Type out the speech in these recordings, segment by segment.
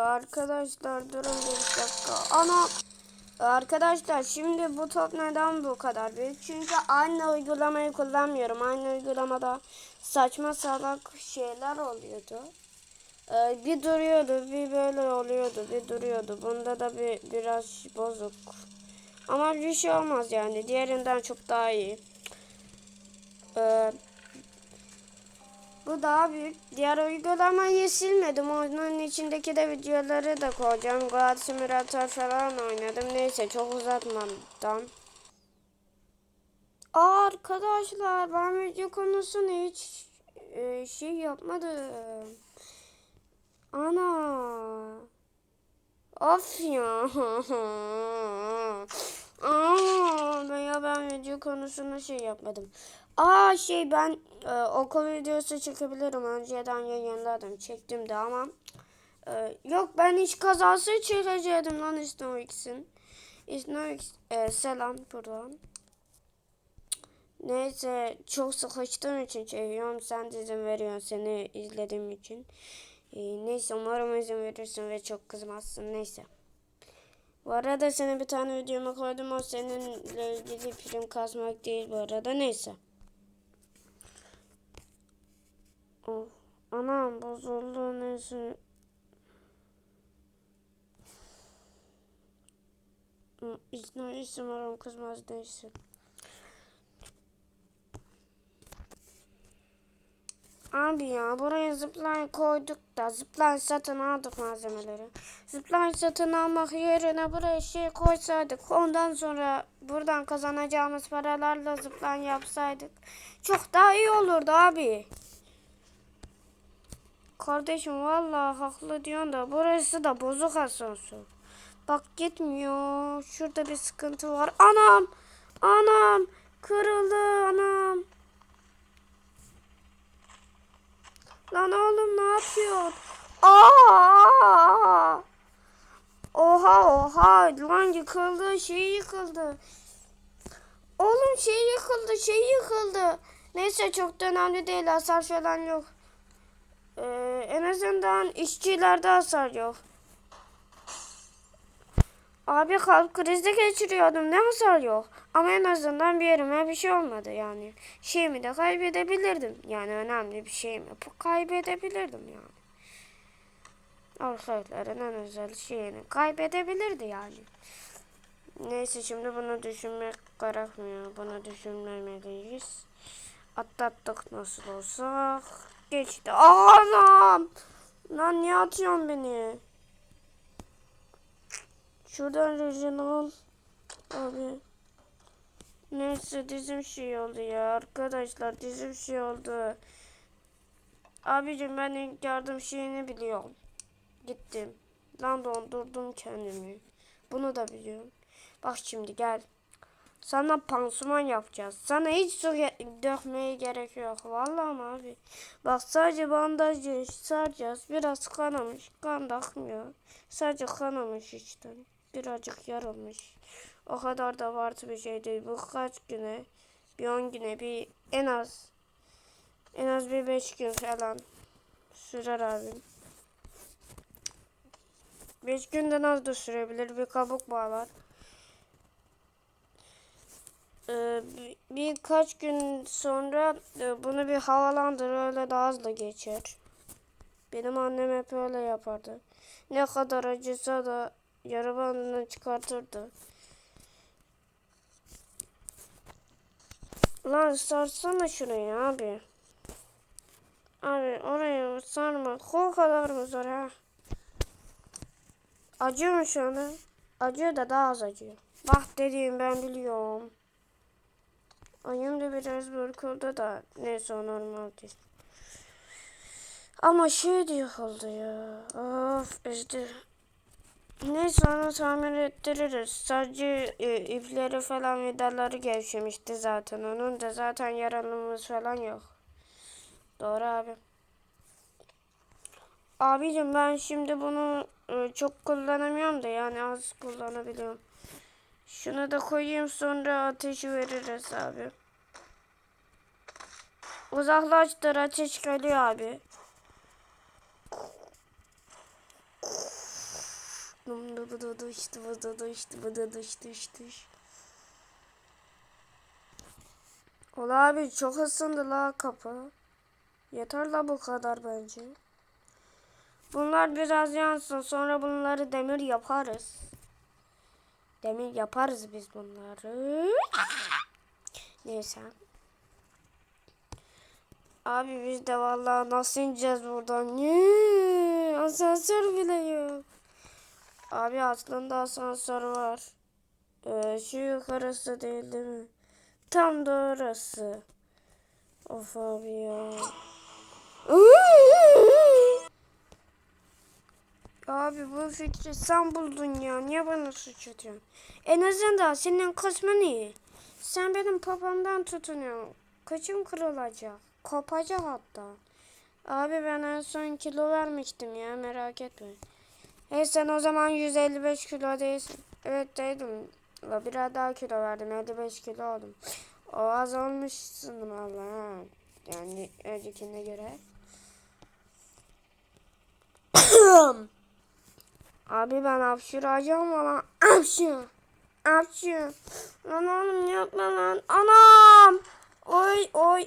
Arkadaşlar durun bir dakika. Ana Arkadaşlar şimdi bu top neden bu kadar büyük? Çünkü aynı uygulamayı kullanmıyorum. Aynı uygulamada saçma salak şeyler oluyordu. Ee, bir duruyordu, bir böyle oluyordu, bir duruyordu. Bunda da bir biraz bozuk. Ama bir şey olmaz yani. Diğerinden çok daha iyi. Ee, bu daha büyük. Diğer uygulamayı silmedim. Onun içindeki de videoları da koyacağım. God Simulator falan oynadım. Neyse çok uzatmadan. Aa, arkadaşlar ben video konusunu hiç e, şey yapmadım. Ana. Of ya. Aa, ben ya ben video konusunda şey yapmadım. Aa şey ben e, okul videosu çekebilirim. Önceden yayınladım. Çektim de ama e, yok ben hiç kazası çekecektim lan Snowx'in. Snowx e, selam buradan. Neyse çok sıkıştığım için çekiyorum. Sen izin veriyorsun seni izlediğim için. E, neyse umarım izin verirsin ve çok kızmazsın. Neyse. Bu arada senin bir tane videoma koydum. O seninle ilgili prim kasmak değil bu arada. Neyse. Of. Anam bozuldu neyse. Hı, İsmi isim umarım kızmaz neyse. Abi ya buraya zipline koyduk da zipline satın aldık malzemeleri. Zipline satın almak yerine buraya şey koysaydık ondan sonra buradan kazanacağımız paralarla zipline yapsaydık çok daha iyi olurdu abi. Kardeşim vallahi haklı diyorsun da burası da bozuk asansör. Bak gitmiyor. Şurada bir sıkıntı var. Anam! Anam! Kırıldı anam. Lan oğlum ne yapıyorsun? Aa! Oha oha lan yıkıldı şey yıkıldı. Oğlum şey yıkıldı şey yıkıldı. Neyse çok da önemli değil hasar falan yok. Ee, en azından işçilerde hasar yok. Abi kalp krizi geçiriyordum ne hasar yok. Ama en azından bir yerime bir şey olmadı yani. Şeyimi de kaybedebilirdim. Yani önemli bir şeyimi kaybedebilirdim yani. Arkadaşların en özel şeyini kaybedebilirdi yani. Neyse şimdi bunu düşünmek gerekmiyor. Bunu düşünmemeliyiz. Atlattık nasıl olsa. Geçti. Anam! Lan niye atıyorsun beni? Şuradan rejini. Abi. Neyse dizim şey oldu ya. Arkadaşlar dizim şey oldu. Abicim ben ilk yardım şeyini biliyorum. Gittim. Lan dondurdum kendimi. Bunu da biliyorum. Bak şimdi gel. Sana pansuman yapacağız. Sana hiç su dökmeye gerek yok. Vallahi abi. Bak sadece bandajı saracağız. Biraz kanamış. Kan da. Sadece kanamış işte. Birazcık yarılmış. O kadar da abartı bir şey değil. Bu kaç güne? Bir 10 güne bir en az en az bir 5 gün falan sürer abim. 5 günden az da sürebilir. Bir kabuk bağlar. Ee, bir- birkaç gün sonra e, bunu bir havalandır öyle daha hızlı geçer. Benim annem hep öyle yapardı. Ne kadar acısa da bandını çıkartırdı. Lan sarsana şurayı abi. Abi oraya sarma. O kadar mı zor ha? Acıyor mu şu anda? Acıyor da daha az acıyor. Bak dediğim ben biliyorum. Ayım da biraz burkuldu da neyse o normal değil. Ama şey diyor oldu ya. Of işte. Neyse onu tamir ettiririz. Sadece e, ipleri falan vidaları gevşemişti zaten. Onun da zaten yaralımız falan yok. Doğru abi. Abicim ben şimdi bunu e, çok kullanamıyorum da yani az kullanabiliyorum. Şunu da koyayım sonra ateşi veririz abi. Uzaklaştır ateş geliyor abi. Düştü bıdı düştü bıdı düş düş düş. Ola abi çok ısındı la kapı. Yeter la bu kadar bence. Bunlar biraz yansın sonra bunları demir yaparız. Demir yaparız biz bunları. Neyse. Abi biz de vallahi nasıl ineceğiz buradan? Asansör bile yok. Abi aslında asansör var. Ee, şu yukarısı değil değil mi? Tam da orası. Of abi ya. Abi bu fikri sen buldun ya. Niye bana suç atıyorsun? En azından senin kısmın iyi. Sen benim papamdan tutunuyorsun. Kaçım kırılacak. Kopacak hatta. Abi ben en son kilo vermiştim ya merak etme. Hey sen o zaman 155 kilo değilsin. Evet değildim. Ve Biraz daha kilo verdim. 55 kilo oldum. O az olmuşsun valla. Yani öncekine göre. Abi ben hapşıracağım valla. Hapşır. Hapşır. Lan oğlum yapma lan. Anam. Oy oy.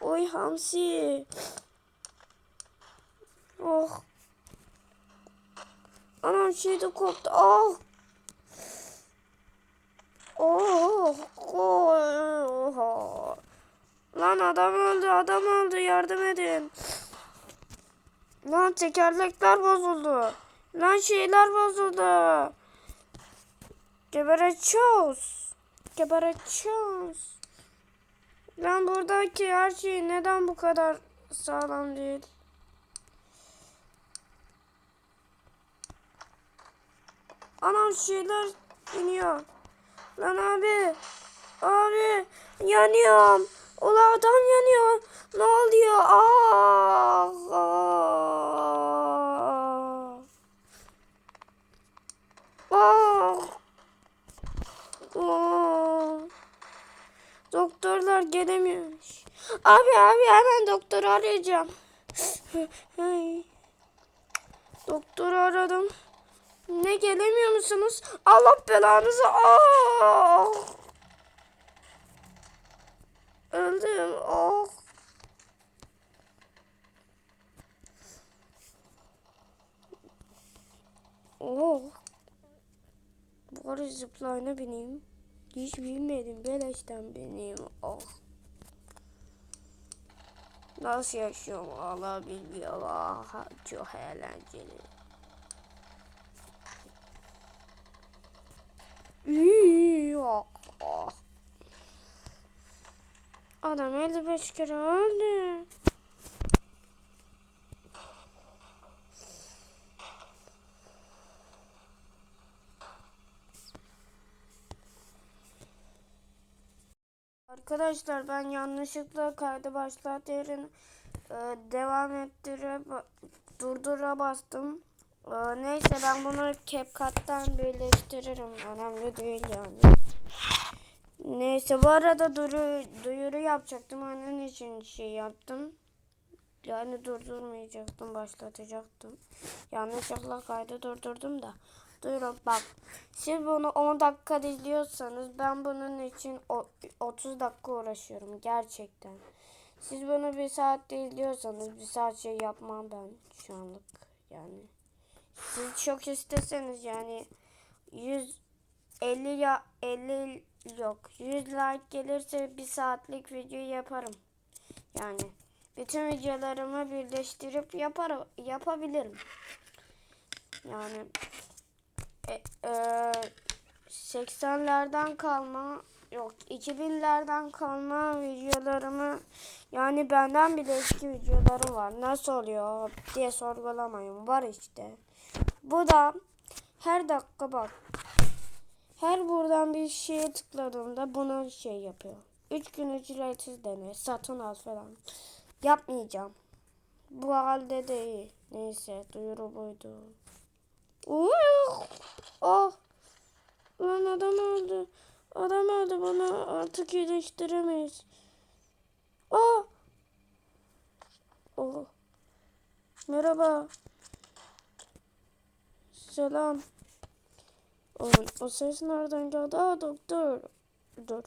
Oy hamsi. Oh. Anam şey koptu. Oh. Oh. Oh. Lan adam öldü adam öldü yardım edin. Lan tekerlekler bozuldu. Lan şeyler bozuldu. Gebereceğiz. Gebereceğiz. Lan buradaki her şey neden bu kadar sağlam değil? Anam şeyler iniyor. Lan abi. Abi yanıyorum. Ula adam yanıyor. Ne oluyor? Ah. Ah. Ah. Ah. Doktorlar gelemiyormuş. Abi abi hemen doktoru arayacağım. Ay. Doktoru aradım. Ne gelemiyor musunuz? Allah belanızı. Ah! Öldüm. Oh. Oh. Bari zipline'a bineyim. Hiç bilmedim. Beleşten bineyim. Oh. Nasıl yaşıyorum Allah bilmiyor. Ah, çok eğlenceli. Yok. Adam 55 kere öldü. Arkadaşlar ben yanlışlıkla kaydı başlat yerine devam ettire durdura bastım. E, neyse ben bunu CapCut'tan birleştiririm. Önemli değil yani. Neyse bu arada duru, duyuru yapacaktım. Onun için şey yaptım. Yani durdurmayacaktım, başlatacaktım. Yanlışlıkla kaydı durdurdum da. Duyurun bak. Siz bunu 10 dakika izliyorsanız ben bunun için o- 30 dakika uğraşıyorum gerçekten. Siz bunu bir saatte izliyorsanız bir saat şey yapmam ben şu anlık yani. Siz çok isteseniz yani 150 ya 50 yok 100 like gelirse bir saatlik video yaparım. Yani bütün videolarımı birleştirip yaparım yapabilirim. Yani e, e, 80'lerden kalma yok 2000'lerden kalma videolarımı yani benden bile eski videolarım var. Nasıl oluyor diye sorgulamayın. Var işte. Bu da her dakika bak. Her buradan bir şeye tıkladığımda bunu şey yapıyor. 3 gün ücretsiz dene. Satın al falan. Yapmayacağım. Bu halde de iyi. Neyse duyuru buydu. Uyuh. Oh. Lan adam öldü. Adam öldü bunu artık iyileştiremeyiz. Oh. Oh. Merhaba. Selam. O, o ses nereden geldi? Aa doktor. Dur.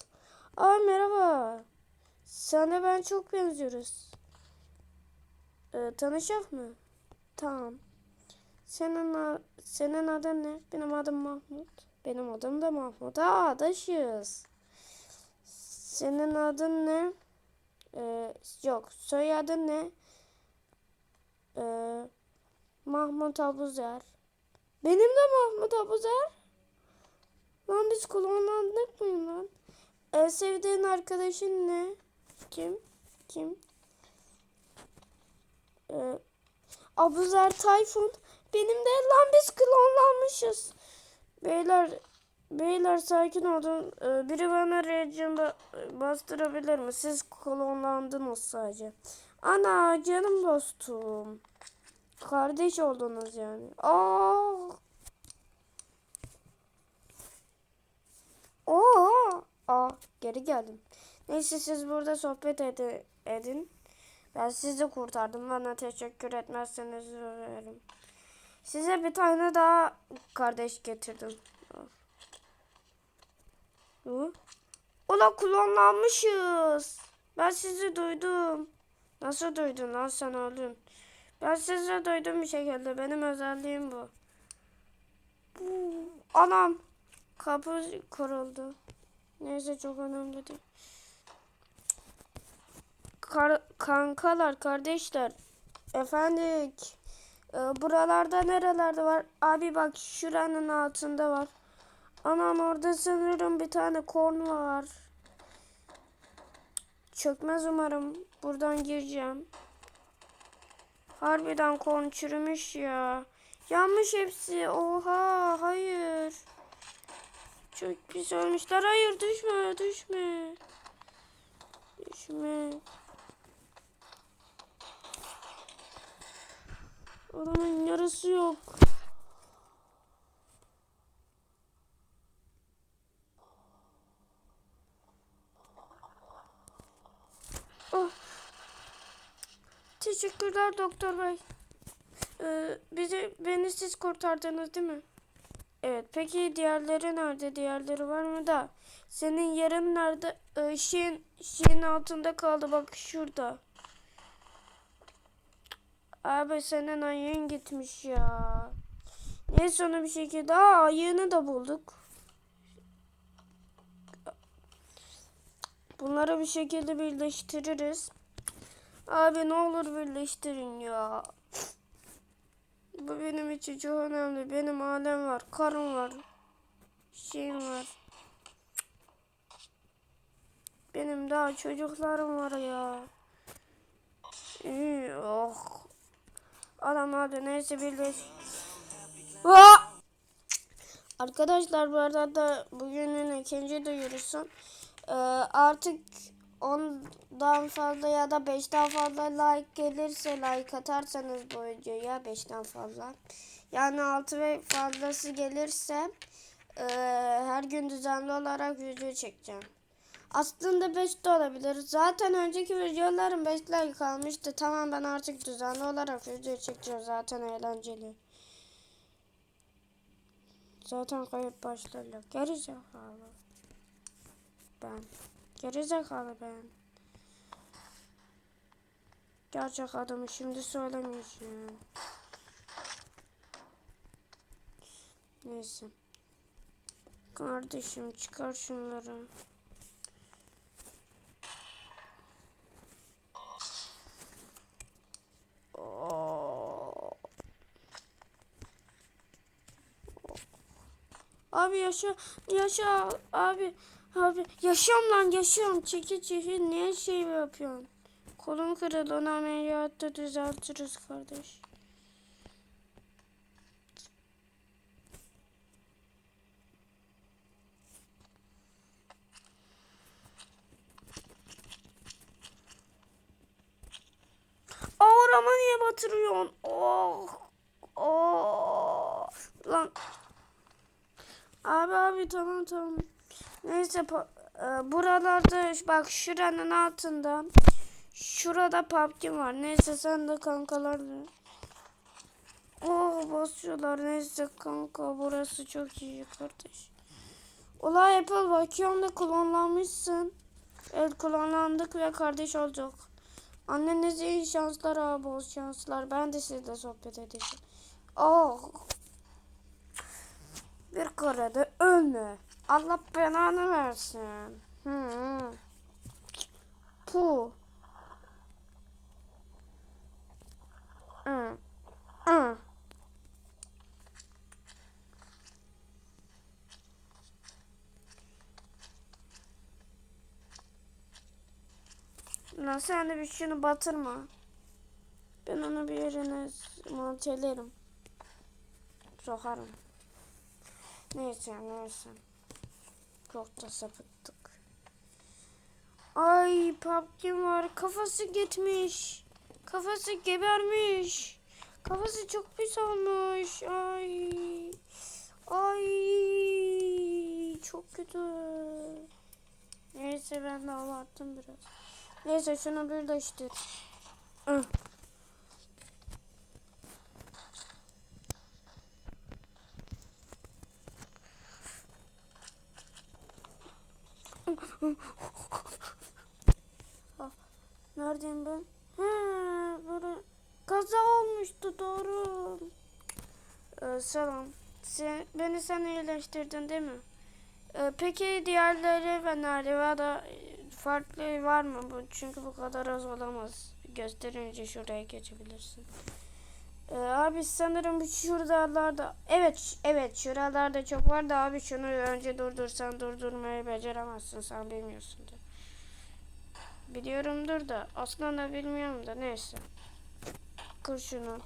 Aa merhaba. Sana ben çok benziyoruz. Ee, tanışacak mı? Tamam. Senin senin adın ne? Benim adım Mahmut. Benim adım da Mahmut. Aa adaşız. Senin adın ne? Ee, yok. Soyadın ne? Ee, Mahmut Abuzer. Benim de Mahmut Abuzer. Lan biz klonlandık mı lan? Ee, sevdiğin arkadaşın ne? Kim? Kim? Ee, Abuzer Tayfun. Benim de lan biz klonlanmışız. Beyler beyler sakin olun. Ee, biri bana rejim ba- bastırabilir mi? Siz klonlandınız sadece. Ana canım dostum. Kardeş oldunuz yani. Aa. Oo. Aa, geri geldim. Neyse siz burada sohbet edi- edin. Ben sizi kurtardım. Bana teşekkür etmezseniz üzülürüm. Size bir tane daha kardeş getirdim. Hı? Ula klonlanmışız. Ben sizi duydum. Nasıl duydun lan sen oğlum? Ben sizi duydum bir şekilde. Benim özelliğim bu. Bu- Anam. Kapı kırıldı. Neyse çok önemli değil. Kar- kankalar, kardeşler. Efendik. Ee, buralarda nerelerde var? Abi bak şuranın altında var. Anam orada sanırım bir tane korn var. Çökmez umarım. Buradan gireceğim. Harbiden korn çürümüş ya. Yanmış hepsi. Oha hayır. Çok pis olmuşlar. Hayır düşme düşme. Düşme. Adamın yarısı yok. Oh. Teşekkürler doktor bey. Ee, bizi beni siz kurtardınız değil mi? Evet. Peki diğerleri nerede? Diğerleri var mı da? Senin yarın nerede? Ee, şeyin şeyin altında kaldı bak şurada. Abi senin ayın gitmiş ya. Neyse onu bir şekilde aa ayığını da bulduk. Bunları bir şekilde birleştiririz. Abi ne olur birleştirin ya. Bu benim için çok önemli. Benim alem var, karım var, şeyim var. Benim daha çocuklarım var ya. İyi, oh. Adam hadi neyse birleş. Aa! Arkadaşlar bu arada bugünün ikinci duyurusu. Ee, artık ondan fazla ya da 5'ten fazla like gelirse like atarsanız bu videoya 5'ten fazla. Yani 6 ve fazlası gelirse e, her gün düzenli olarak video çekeceğim. Aslında 5 de olabilir. Zaten önceki videolarım 5 like almıştı. Tamam ben artık düzenli olarak video çekeceğim. Zaten eğlenceli. Zaten kayıp başlarla. Geri zekalı. Ben. Geri zekalı ben. Gerçek adımı şimdi söylemeyeceğim. Neyse. Kardeşim çıkar şunları. Abi yaşa, yaşa abi, abi yaşıyorum lan yaşıyorum. Çekil çekil niye şey yapıyorsun? Kolum kırıldı onu ameliyatta düzeltiriz kardeş. Ağrama niye batırıyorsun? Oh. Oh. Lan. Abi abi tamam tamam. Neyse e, buralarda bak şuranın altında şurada pumpkin var. Neyse sen de kankalarla Oh basıyorlar neyse kanka burası çok iyi kardeş. Olay Apple bakıyorum da klonlanmışsın. Evet klonlandık ve kardeş olduk. Annenize iyi şanslar abi bol şanslar. Ben de sizle sohbet edeceğim. Oh. Bir karede ölme. Allah belanı versin. Hı. Puh. Hı. Hı. Sen de bir şunu batırma. Ben onu bir yerine montelerim. Sokarım. Neyse neyse. Da sapıttık. Ay papkin var. Kafası gitmiş. Kafası gebermiş. Kafası çok pis olmuş. Ay. Ay. Çok kötü. Neyse ben de abarttım biraz. Neyse şunu birleştir. Hı. Ah, Neredeyim ben? Ha, böyle kaza olmuştu doğru. Ee, selam. Sen, beni sen iyileştirdin değil mi? Ee, peki diğerleri ve nerede ya da e, farklı var mı bu? Çünkü bu kadar az olamaz. Gösterince şuraya geçebilirsin. Ee, abi sanırım şuralarda evet evet şuralarda çok var da abi şunu önce durdursan durdurmayı beceremezsin sen bilmiyorsundur. Biliyorumdur da aslında bilmiyorum da neyse. Kır şunu.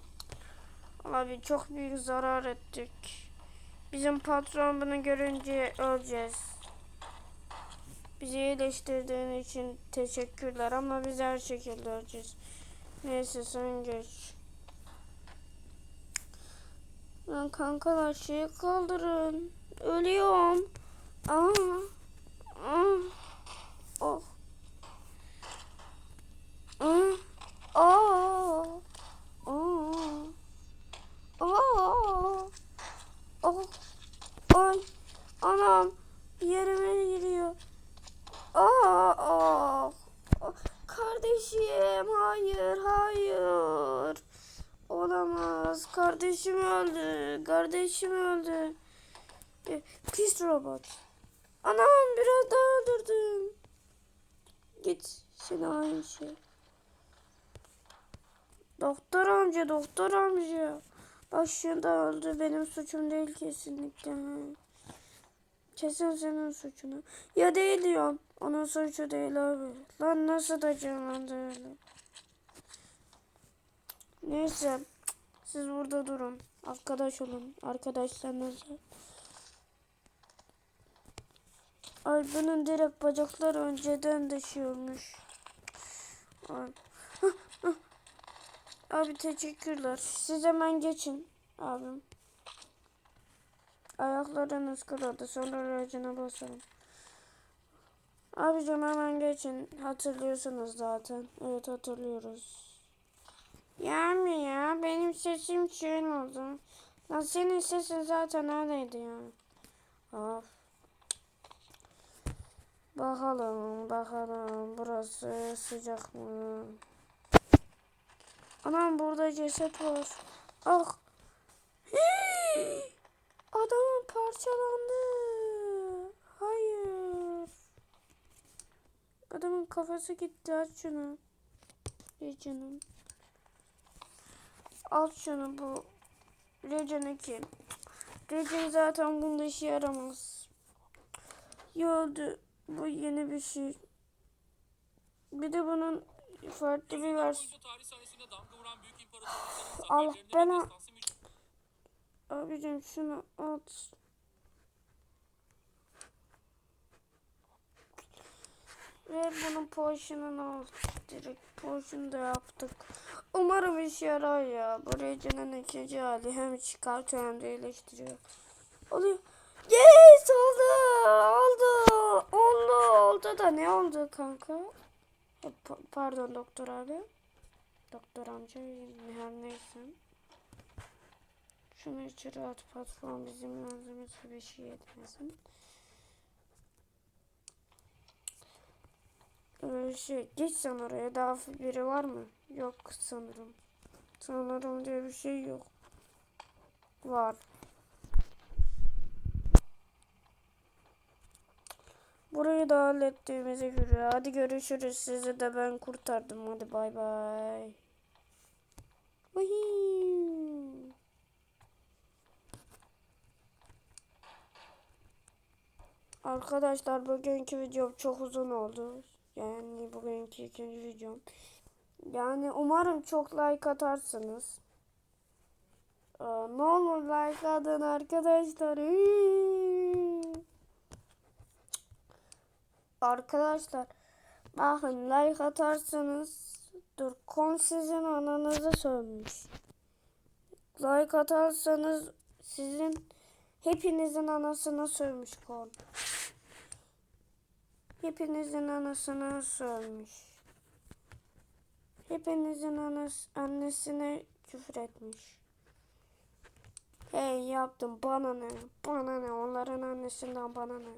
Abi çok büyük zarar ettik. Bizim patron bunu görünce öleceğiz. Bizi iyileştirdiğin için teşekkürler ama biz her şekilde öleceğiz. Neyse sen geç. Lan kankalar şeyi kaldırın. Ölüyorum. Aa. Aa. Oh. Aa. Aa. Aa. Aa. Oh. Ay. Anam. Yerime giriyor. Aa. Aa. Kardeşim. Hayır. Hayır. Olamaz. Kardeşim öldü. Kardeşim öldü. E, Pis robot. Anam biraz daha öldürdüm. Git. Seni aynı şey. Doktor amca, doktor amca. Bak şurada öldü. Benim suçum değil kesinlikle. Kesin senin suçunu. Ya değil diyorum. Onun suçu değil abi. Lan nasıl da canlandı öyle. Neyse. Siz burada durun. Arkadaş olun. Arkadaşlarınızla. Ay bunun direkt bacakları önceden düşüyormuş. Ay. Abi teşekkürler. Siz hemen geçin abim. Ayaklarınız kırıldı. Sonra aracına basalım. Abicim hemen geçin. Hatırlıyorsunuz zaten. Evet hatırlıyoruz. Ya mi ya? Benim sesim şöyle oldu. Lan senin sesin zaten öyleydi ya. Of. Bakalım, bakalım. Burası sıcak mı? Anam burada ceset var. Ah. Hii! Adamın parçalandı. Hayır. Adamın kafası gitti. Aç şunu. İyi canım. Al şunu bu. Legend 2. Legend zaten bunda işe yaramaz. Yoldu. Bu yeni bir şey. Bir de bunun farklı bir versiyonu. Allah müc- Abicim şunu at. Ve bunun potion'unu al. Direkt potion da yaptık. Umarım işe yarar ya. Bu Regen'in ikinci hali hem çıkartıyor hem de iyileştiriyor. Oluyor. Yes oldu. Oldu. Oldu. Oldu da ne oldu kanka? E, pa- pardon doktor abi. Doktor amca her neyse. Şunu içeri at patron bizim malzemesi bir şey etmesin. Ee, şey geç sen oraya daha biri var mı? Yok sanırım. Sanırım diye bir şey yok. Var. Burayı da hallettiğimize göre hadi görüşürüz. Sizi de ben kurtardım. Hadi bay bay. Vahii. Arkadaşlar bugünkü videom çok uzun oldu. Yani bugünkü ikinci videom. Yani umarım çok like atarsınız. Aa, ne olur like atın arkadaşlar. Arkadaşlar bakın like atarsanız dur kon sizin ananızı sövmüş. Like atarsanız sizin hepinizin anasını sövmüş kon. Hepinizin anasını sövmüş. Hepinizin anas annesine küfür etmiş. Hey yaptım bana ne? Bana ne? Onların annesinden bana ne?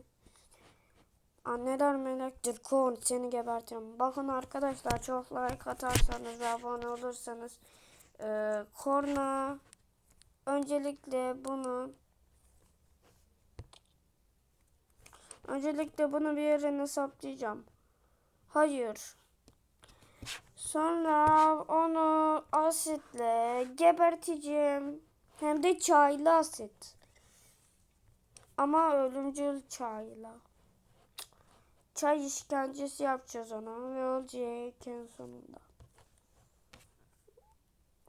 Anneler melektir. Kon seni gebertirim. Bakın arkadaşlar çok like atarsanız ve abone olursanız e, korna öncelikle bunu öncelikle bunu bir yerine saplayacağım. Hayır. Sonra onu asitle geberteceğim. Hem de çaylı asit. Ama ölümcül çayla. Çay işkencesi yapacağız ona ve olacak en sonunda.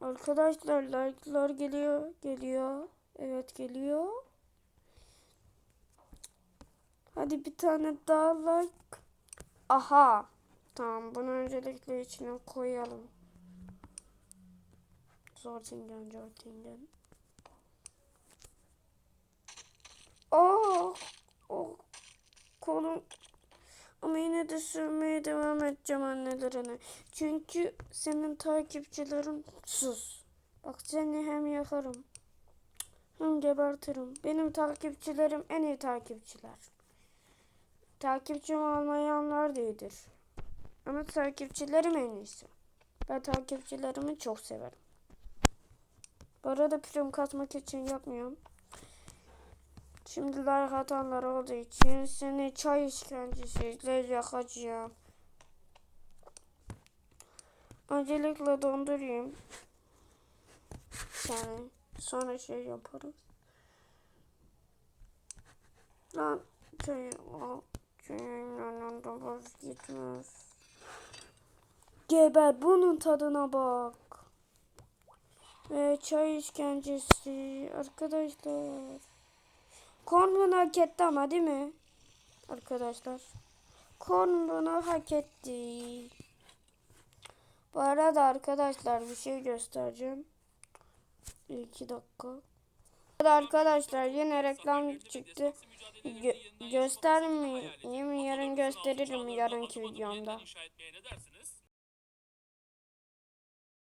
Arkadaşlar like'lar geliyor. Geliyor. Evet geliyor. Hadi bir tane daha like. Aha. Tamam bunu öncelikle içine koyalım. Zortingen, Zortingen. Oh, oh, kolum. Ama yine de sürmeye devam edeceğim annelerine. Çünkü senin takipçilerin sus. Bak seni hem yakarım. Hem gebertirim. Benim takipçilerim en iyi takipçiler. Takipçim olmayanlar değildir. Ama takipçilerim en iyisi. Ben takipçilerimi çok severim. Bu arada prim katmak için yapmıyorum. Şimdi like atanlar olduğu için seni çay işkencesiyle yakacağım. Öncelikle dondurayım. Yani sonra şey yaparız. Lan çay, o çayın yanında vazgeçmez. Geber bunun tadına bak. Ve çay işkencesi arkadaşlar. Korn bunu hak etti ama değil mi? Arkadaşlar. Korn bunu hak etti. Bu arada arkadaşlar bir şey göstereceğim. İki dakika. Bu arada Arkadaşlar yine reklam çıktı. Gö- göstermeyeyim? Yarın gösteririm yarınki videomda.